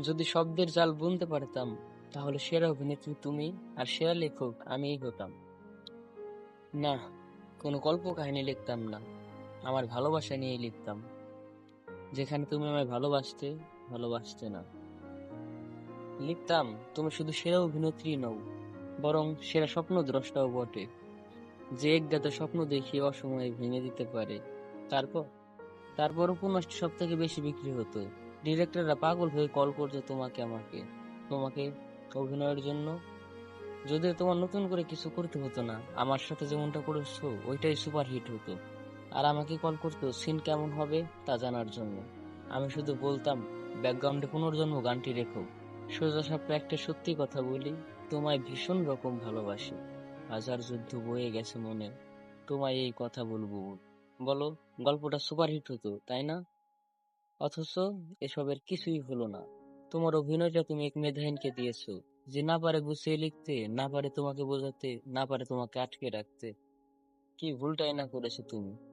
যদি শব্দের জাল বুনতে পারতাম, তাহলে সেরা অভিনেত্রী তুমি আর সেরা লেখক আমিই হতাম। না, কোনো গল্প কাহিনী লিখতাম না। আমার ভালোবাসা নিয়েই লিখতাম। যেখানে তুমি আমায় ভালোবাসতে ভালোবাসতে না। লিখতাম, তুমি শুধু সেরা অভিনেত্রী নও, বরং সেরা স্বপ্ন দ্রষ্টাও বটে। যে একগাদা স্বপ্ন দেখিয়ে অসময়ে ভেঙে দিতে পারে। তারপর তারপর উপন্যাসটি সব থেকে বেশি বিক্রি হতো। ডিরেক্টররা পাগল হয়ে কল করতো তোমাকে আমাকে, তোমাকে অভিনয়ের জন্য। যদি তোমার নতুন করে কিছু করতে হতো না, আমার সাথে যেমনটা করেছ, ওইটাই সুপার হিট হতো। আর আমাকে কল করতো সিন কেমন হবে তা জানার জন্য। আমি শুধু বলতাম ব্যাকগ্রাউন্ডে পুনর্জন্ম গানটি রেখো। সোজা সাপটা একটা সত্যি কথা বলি, তোমায় ভীষণ রকম ভালোবাসি। হাজার যুদ্ধ বয়ে গেছে মনে, তোমায় এই কথা বলব। বলো, গল্পটা সুপারহিট হতো, তাই না? অথচ এসবের কিছুই হলো না। তোমার অভিনয়টা তুমি এক মেধাহীনকে দিয়েছ, যে না পারে গুছিয়ে লিখতে, না পারে তোমাকে বোঝাতে, না পারে তোমাকে আটকে রাখতে। কি ভুলটাই না করেছ তুমি?